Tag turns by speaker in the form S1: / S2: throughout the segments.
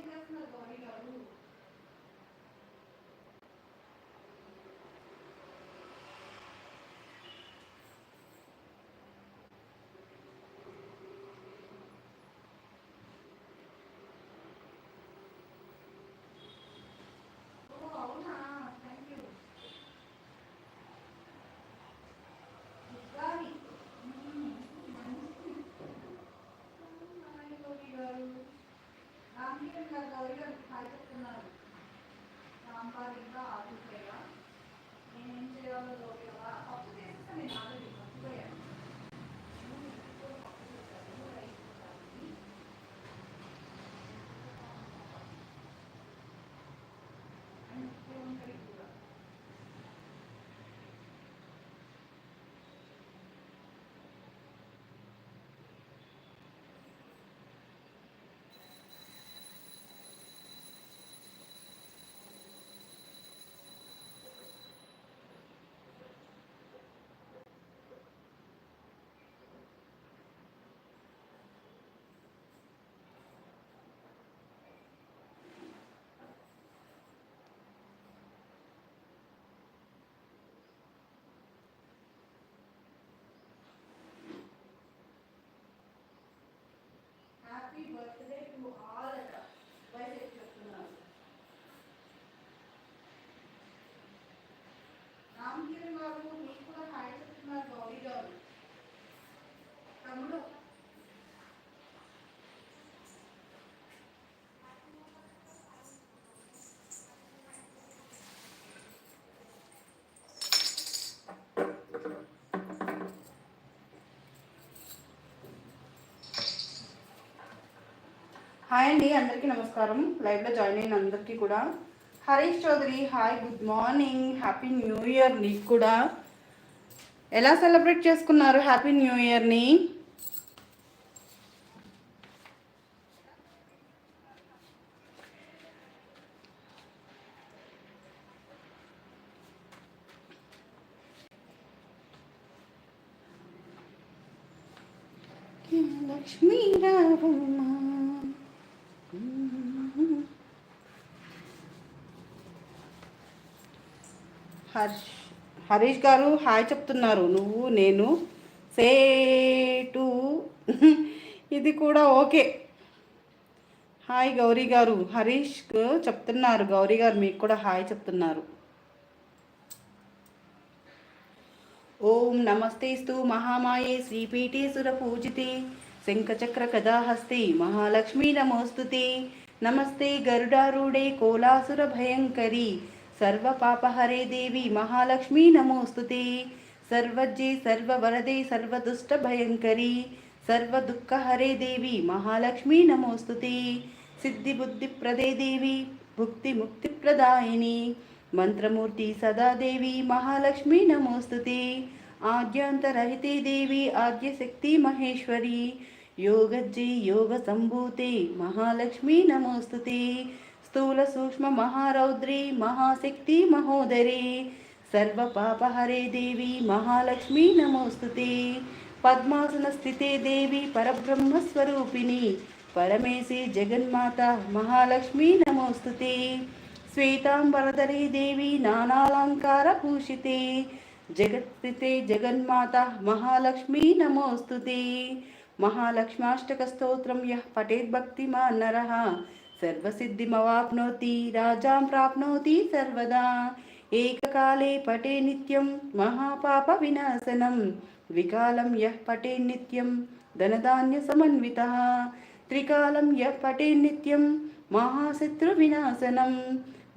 S1: 应该是那 nó có? ఇంకా నేను ఏం చేయాలో లోపల పప్పు చేస్తే నేను ఆల్రెడీ మర్చిపోయాను ఇప్పుడు పప్పు చేశాను రైస్ పెట్టాలి అండ్ వంకాయ కూర హ్యాపీ బర్త్డే టు ఆల్ అట వైజాగ్ చెప్తున్నారు రామకిరణ్ గారు మీకు కూడా హాయ్ చెప్తున్నారు గౌరీ గారు తమ్ముడు హాయ్ అండి అందరికీ నమస్కారం. లైవ్లో జాయిన్ అయిన అందరికీ కూడా. Harish Chowdary hi good morning happy new year నీకు కూడా. ఎలా సెలబ్రేట్ చేసుకున్నారు? హ్యాపీ న్యూ ఇయర్ని లక్ష్మీ హర్ష్ హరీష్ గారు హాయ్ చెప్తున్నారు. నువ్వు నేను సేటు ఇది కూడా ఓకే. హాయ్ గౌరీ గారు హరీష్ చెప్తున్నారు. గౌరీ గారు మీకు కూడా హాయ్ చెప్తున్నారు. ఓం నమస్తే స్తు మహామాయే శ్రీపీఠే సురపూజితే శంఖచక్ర కథాహస్తి మహాలక్ష్మీ నమోస్తుతే నమస్తే గరుడారూఢే కోలాసుర భయంకరి సర్వపాపహరే దేవి మహాలక్ష్మీ నమోస్తుతే. సర్వజ్జే సర్వవరదే సర్వదుష్ట భయంకరి సర్వదుఃఖహరే దేవి మహాలక్ష్మీ నమోస్తుతే. సిద్ధిబుద్ధిప్రదే దేవి భుక్తి ముక్తిప్రదాయిని మంత్రమూర్తి సదాదేవి మహాలక్ష్మీ నమోస్తుతే. ఆద్యాంతరహితే దేవి ఆద్యశక్తి మహేశ్వరి. యోగజ్జే యోగ సంభూతే మహాలక్ష్మీ నమోస్తుతే. స్థూల సూక్ష్మ మహారౌద్రి మహాశక్తి మహోదరి సర్వ పాపహరే దేవి మహాలక్ష్మి నమోస్తుతి పద్మాసన స్థితే దేవి పరబ్రహ్మస్వరూపిణి పరమేశి జగన్మాత మహాలక్ష్మి నమోస్తుతి శ్వేతాంబరధరీ దేవి నానాలంకార భూషితే జగత్స్థితే జగన్మాత మహాలక్ష్మి నమోస్తుతి మహాలక్ష్మాష్టక స్తోత్రం యః పఠేత్ భక్తిమాన్ నరః सर्वसिद्धिमवाप्नोति राजां प्राप्नोति सर्वदा एककाले पटे नित्यं महापापविनाशनं द्विकालं यः पटे नित्यं धनधान्यसमन्वितः त्रिकालं यः पटे नित्यं महाशत्रुविनाशनं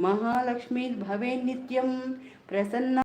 S1: महालक्ष्मीर्भवेन्नित्यं प्रसन्ना